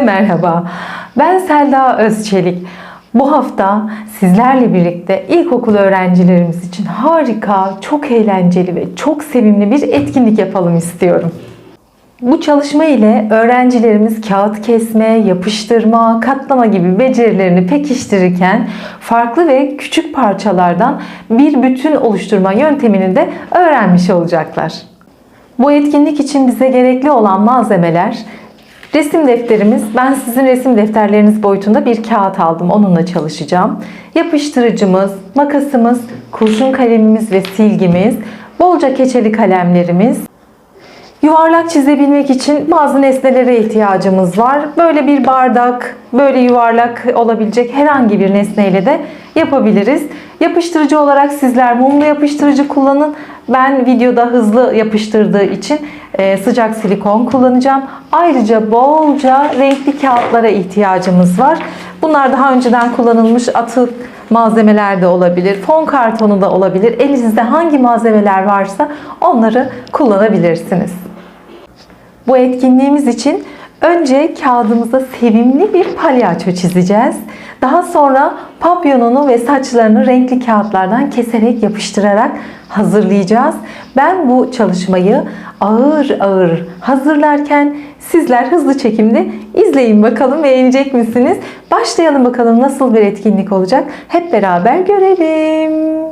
Merhaba. Ben Selda Özçelik. Bu hafta sizlerle birlikte ilkokul öğrencilerimiz için harika, çok eğlenceli ve çok sevimli bir etkinlik yapalım istiyorum. Bu çalışma ile öğrencilerimiz kağıt kesme, yapıştırma, katlama gibi becerilerini pekiştirirken farklı ve küçük parçalardan bir bütün oluşturma yöntemini de öğrenmiş olacaklar. Bu etkinlik için bize gerekli olan malzemeler resim defterimiz. Ben sizin resim defterleriniz boyutunda bir kağıt aldım. Onunla çalışacağım. Yapıştırıcımız, makasımız, kurşun kalemimiz ve silgimiz, bolca keçeli kalemlerimiz, Yuvarlak çizebilmek için bazı nesnelere ihtiyacımız var. Böyle bir bardak, böyle yuvarlak olabilecek herhangi bir nesneyle de yapabiliriz. Yapıştırıcı olarak sizler mumlu yapıştırıcı kullanın. Ben videoda hızlı yapıştırdığı için e, sıcak silikon kullanacağım. Ayrıca bolca renkli kağıtlara ihtiyacımız var. Bunlar daha önceden kullanılmış atık malzemeler de olabilir. Fon kartonu da olabilir. Elinizde hangi malzemeler varsa onları kullanabilirsiniz. Bu etkinliğimiz için önce kağıdımıza sevimli bir palyaço çizeceğiz. Daha sonra papyonunu ve saçlarını renkli kağıtlardan keserek yapıştırarak hazırlayacağız. Ben bu çalışmayı ağır ağır hazırlarken sizler hızlı çekimde izleyin bakalım beğenecek misiniz? Başlayalım bakalım nasıl bir etkinlik olacak? Hep beraber görelim.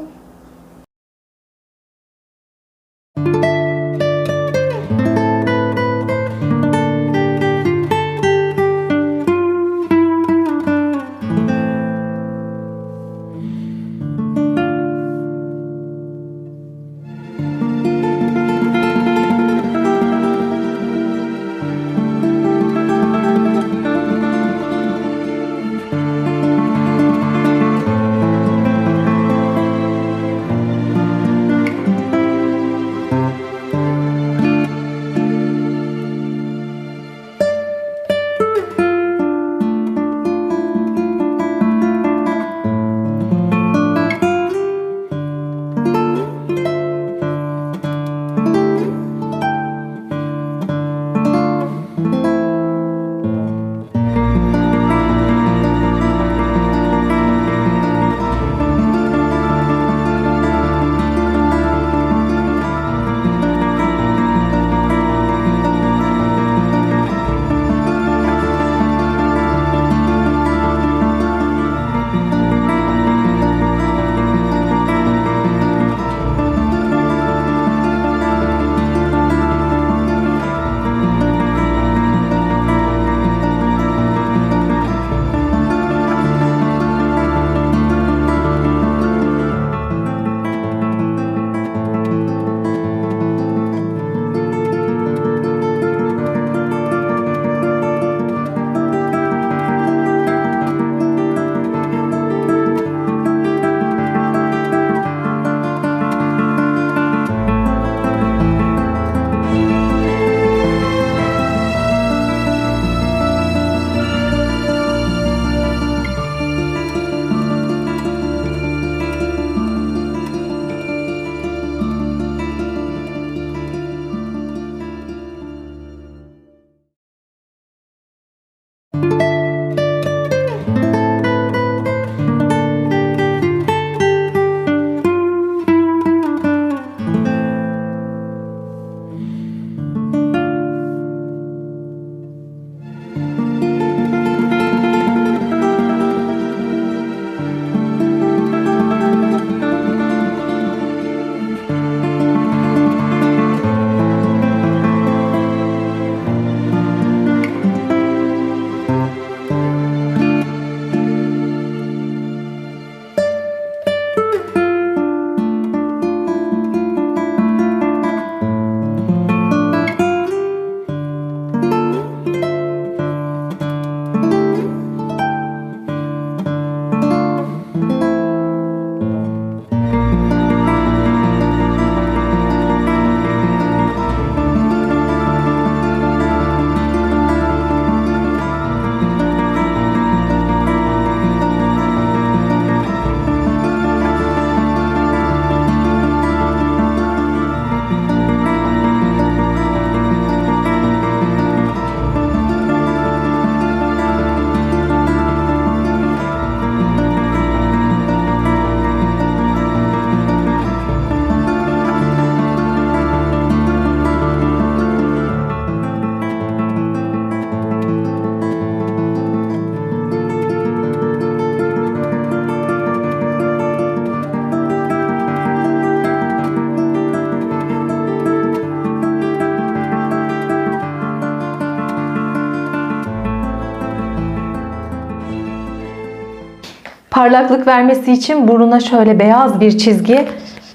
Parlaklık vermesi için buruna şöyle beyaz bir çizgi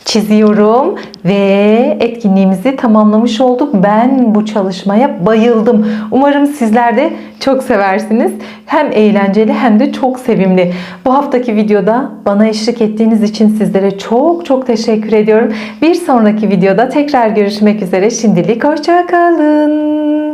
çiziyorum ve etkinliğimizi tamamlamış olduk. Ben bu çalışmaya bayıldım. Umarım sizler de çok seversiniz. Hem eğlenceli hem de çok sevimli. Bu haftaki videoda bana eşlik ettiğiniz için sizlere çok çok teşekkür ediyorum. Bir sonraki videoda tekrar görüşmek üzere. Şimdilik hoşça kalın.